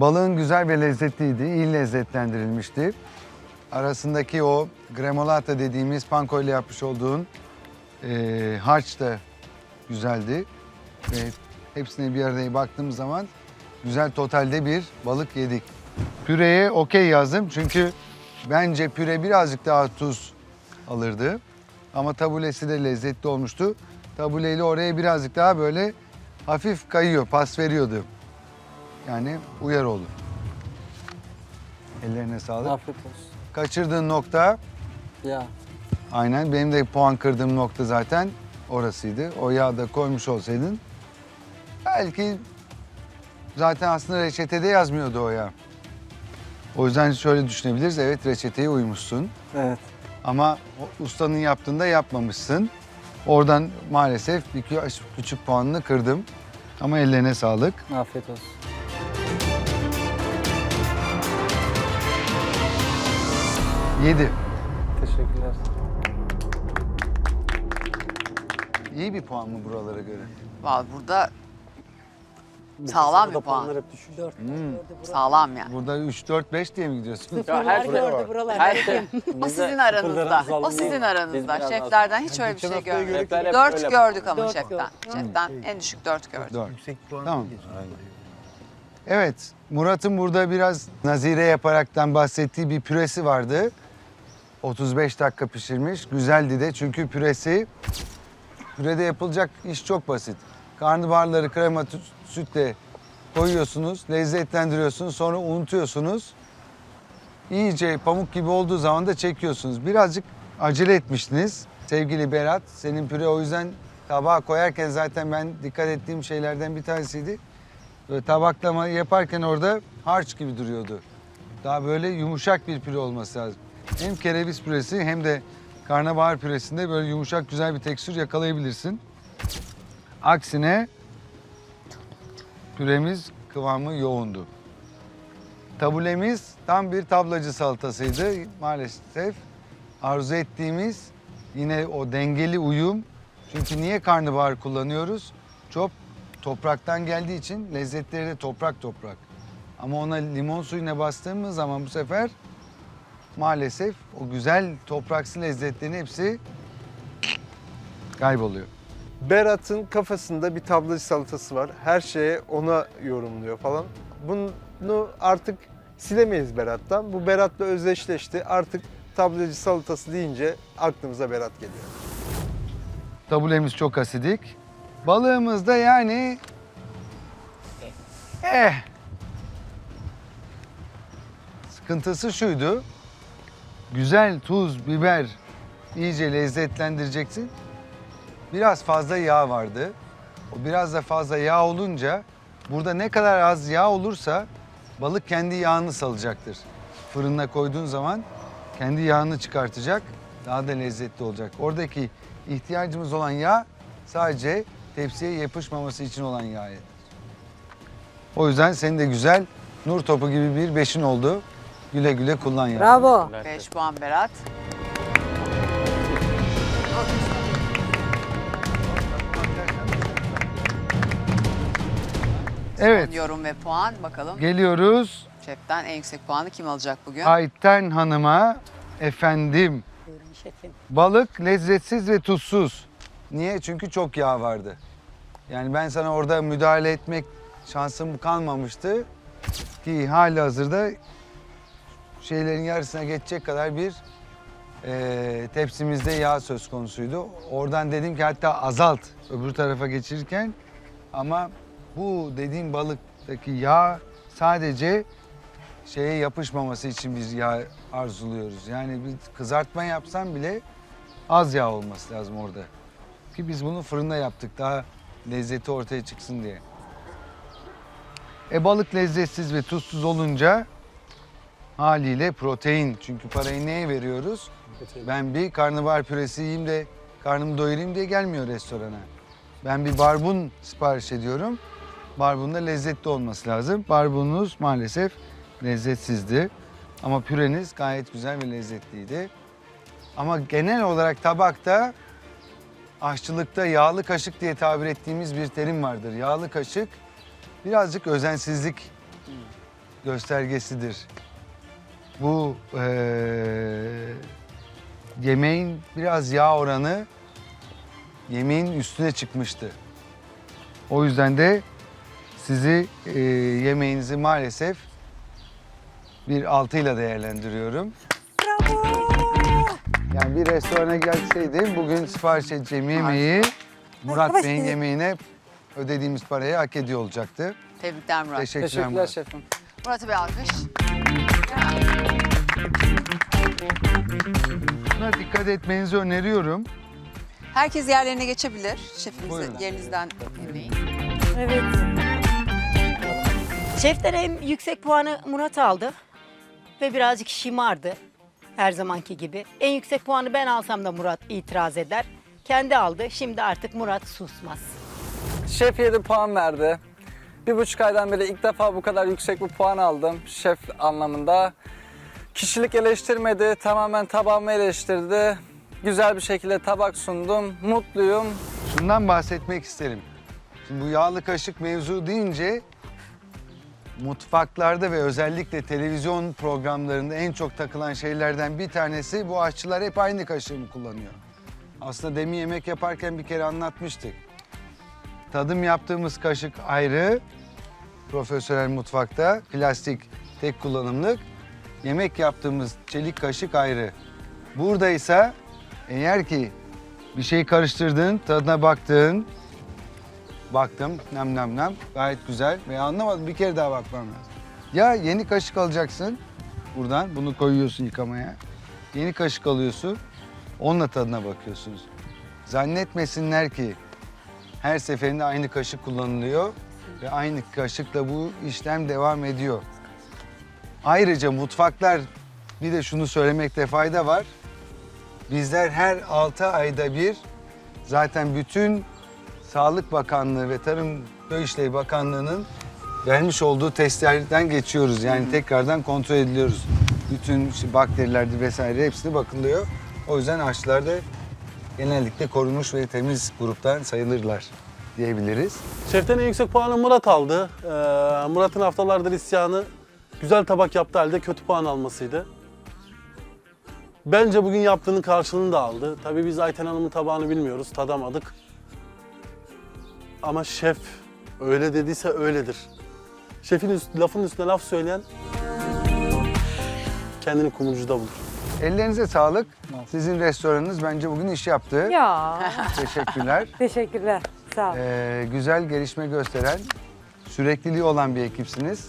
Balığın güzel ve lezzetliydi, iyi lezzetlendirilmişti. Arasındaki o gremolata dediğimiz panko ile yapmış olduğun eee harç da güzeldi. Ve hepsine bir araya baktığım zaman güzel totalde bir balık yedik. Püreye okey yazdım çünkü bence püre birazcık daha tuz alırdı. Ama tabulesi de lezzetli olmuştu. Tabuleyle oraya birazcık daha böyle hafif kayıyor, pas veriyordu. Yani uyar oldu. Ellerine sağlık. Afiyet olsun. Kaçırdığın nokta Ya. aynen benim de puan kırdığım nokta zaten orasıydı. O yağı da koymuş olsaydın belki zaten aslında reçetede yazmıyordu o yağ. O yüzden şöyle düşünebiliriz. Evet reçeteye uymuşsun. Evet. Ama o ustanın yaptığında yapmamışsın. Oradan maalesef bir kü- küçük puanını kırdım. Ama ellerine sağlık. Afiyet olsun. Yedi. Teşekkürler. İyi bir puan mı buralara göre? Vallahi burada Sağlam bir puan. puanlar hep düşük. sağlam yani. Burada 3, 4, 5 diye mi gidiyorsun? Sıfırlar gördü buralar. Her şey. O sizin aranızda. O sizin aranızda. Şeflerden hiç öyle bir şey görmedik. hep Dört gördük ama Dört şeften. Şeften en düşük dört gördük. 4. Yüksek puan Tamam. Evet, Murat'ın burada biraz nazire yaparaktan bahsettiği bir püresi vardı. 35 dakika pişirmiş. Güzeldi de çünkü püresi, pürede yapılacak iş çok basit. Karnabaharları krema sütle koyuyorsunuz, lezzetlendiriyorsunuz, sonra unutuyorsunuz. İyice pamuk gibi olduğu zaman da çekiyorsunuz. Birazcık acele etmiştiniz sevgili Berat. Senin püre o yüzden tabağa koyarken zaten ben dikkat ettiğim şeylerden bir tanesiydi. Böyle tabaklama yaparken orada harç gibi duruyordu. Daha böyle yumuşak bir püre olması lazım. Hem kereviz püresi hem de karnabahar püresinde böyle yumuşak güzel bir tekstür yakalayabilirsin. Aksine püremiz kıvamı yoğundu. Tabulemiz tam bir tablacı salatasıydı maalesef. Arzu ettiğimiz yine o dengeli uyum. Çünkü niye karnabahar kullanıyoruz? Çok topraktan geldiği için lezzetleri de toprak toprak. Ama ona limon suyuna bastığımız zaman bu sefer maalesef o güzel topraksı lezzetlerin hepsi kayboluyor. Berat'ın kafasında bir tablacı salatası var. Her şeye ona yorumluyor falan. Bunu artık silemeyiz Berat'tan. Bu Berat'la özdeşleşti. Artık tablacı salatası deyince aklımıza Berat geliyor. Tabulemiz çok asidik. Balığımız da yani eh. Sıkıntısı şuydu. Güzel tuz, biber iyice lezzetlendireceksin. Biraz fazla yağ vardı. O biraz da fazla yağ olunca burada ne kadar az yağ olursa balık kendi yağını salacaktır. Fırına koyduğun zaman kendi yağını çıkartacak. Daha da lezzetli olacak. Oradaki ihtiyacımız olan yağ sadece tepsiye yapışmaması için olan yağ. O yüzden senin de güzel nur topu gibi bir beşin oldu. Güle güle kullan ya. Bravo. 5 puan Berat. Evet Yorum ve puan bakalım. geliyoruz Şeften en yüksek puanı kim alacak bugün? Ayten Hanım'a efendim Buyurun şefim. balık lezzetsiz ve tuzsuz. Niye? Çünkü çok yağ vardı. Yani ben sana orada müdahale etmek şansım kalmamıştı. Ki hali hazırda şeylerin yarısına geçecek kadar bir eee, tepsimizde yağ söz konusuydu. Oradan dedim ki hatta azalt öbür tarafa geçirirken. Ama bu dediğim balıktaki yağ sadece şeye yapışmaması için biz yağ arzuluyoruz. Yani bir kızartma yapsam bile az yağ olması lazım orada. Ki biz bunu fırında yaptık daha lezzeti ortaya çıksın diye. E balık lezzetsiz ve tuzsuz olunca haliyle protein. Çünkü parayı neye veriyoruz? Ben bir karnabahar püresi yiyeyim de karnımı doyurayım diye gelmiyor restorana. Ben bir barbun sipariş ediyorum. Barbunun da lezzetli olması lazım. Barbununuz maalesef lezzetsizdi. Ama püreniz gayet güzel ve lezzetliydi. Ama genel olarak tabakta aşçılıkta yağlı kaşık diye tabir ettiğimiz bir terim vardır. Yağlı kaşık birazcık özensizlik göstergesidir. Bu eee, yemeğin biraz yağ oranı yemeğin üstüne çıkmıştı. O yüzden de sizi eee, yemeğinizi maalesef bir altıyla değerlendiriyorum. Yani bir restorana gelseydim bugün sipariş edeceğim yemeği Murat Bey'in Bey. yemeğine ödediğimiz parayı hak ediyor olacaktı. Tebrikler Murat. Teşekkürler Teşekkürler Murat. şefim. Murat'a bir alkış. Buna dikkat etmenizi öneriyorum. Herkes yerlerine geçebilir. Şefimize Buyurun. yerinizden dinleyin. Evet. Şeften en yüksek puanı Murat aldı. Ve birazcık şımardı. Her zamanki gibi. En yüksek puanı ben alsam da Murat itiraz eder. Kendi aldı. Şimdi artık Murat susmaz. Şef 7 puan verdi. Bir buçuk aydan beri ilk defa bu kadar yüksek bir puan aldım şef anlamında. Kişilik eleştirmedi, tamamen tabağımı eleştirdi. Güzel bir şekilde tabak sundum, mutluyum. Şundan bahsetmek isterim. Şimdi bu yağlı kaşık mevzu deyince mutfaklarda ve özellikle televizyon programlarında en çok takılan şeylerden bir tanesi bu aşçılar hep aynı kaşığı mı kullanıyor? Aslında demin yemek yaparken bir kere anlatmıştık. Tadım yaptığımız kaşık ayrı, profesyonel mutfakta plastik tek kullanımlık. Yemek yaptığımız çelik kaşık ayrı. Buradaysa eğer ki bir şey karıştırdın, tadına baktın. Baktım, nem nem nem. Gayet güzel ve anlamadım. Bir kere daha bakmam lazım. Ya yeni kaşık alacaksın buradan. Bunu koyuyorsun yıkamaya. Yeni kaşık alıyorsun. Onunla tadına bakıyorsunuz. Zannetmesinler ki her seferinde aynı kaşık kullanılıyor ve aynı kaşıkla bu işlem devam ediyor. Ayrıca mutfaklar bir de şunu söylemekte fayda var. Bizler her 6 ayda bir zaten bütün Sağlık Bakanlığı ve Tarım Köy İşleri Bakanlığı'nın vermiş olduğu testlerden geçiyoruz. Yani tekrardan kontrol ediliyoruz. Bütün işte bakterilerdi vesaire hepsine bakılıyor. O yüzden aşılar da genellikle korunmuş ve temiz gruptan sayılırlar diyebiliriz. Şeften en yüksek puanı Murat aldı. Ee, Murat'ın haftalardır isyanı güzel tabak yaptı halde kötü puan almasıydı. Bence bugün yaptığının karşılığını da aldı. Tabii biz Ayten Hanım'ın tabağını bilmiyoruz, tadamadık. Ama şef öyle dediyse öyledir. Şefin üst, lafın üstüne laf söyleyen kendini kumurcuda bulur. Ellerinize sağlık. Sizin restoranınız bence bugün iş yaptı. Ya Teşekkürler. teşekkürler. Sağ ol. Ee, güzel gelişme gösteren, sürekliliği olan bir ekipsiniz.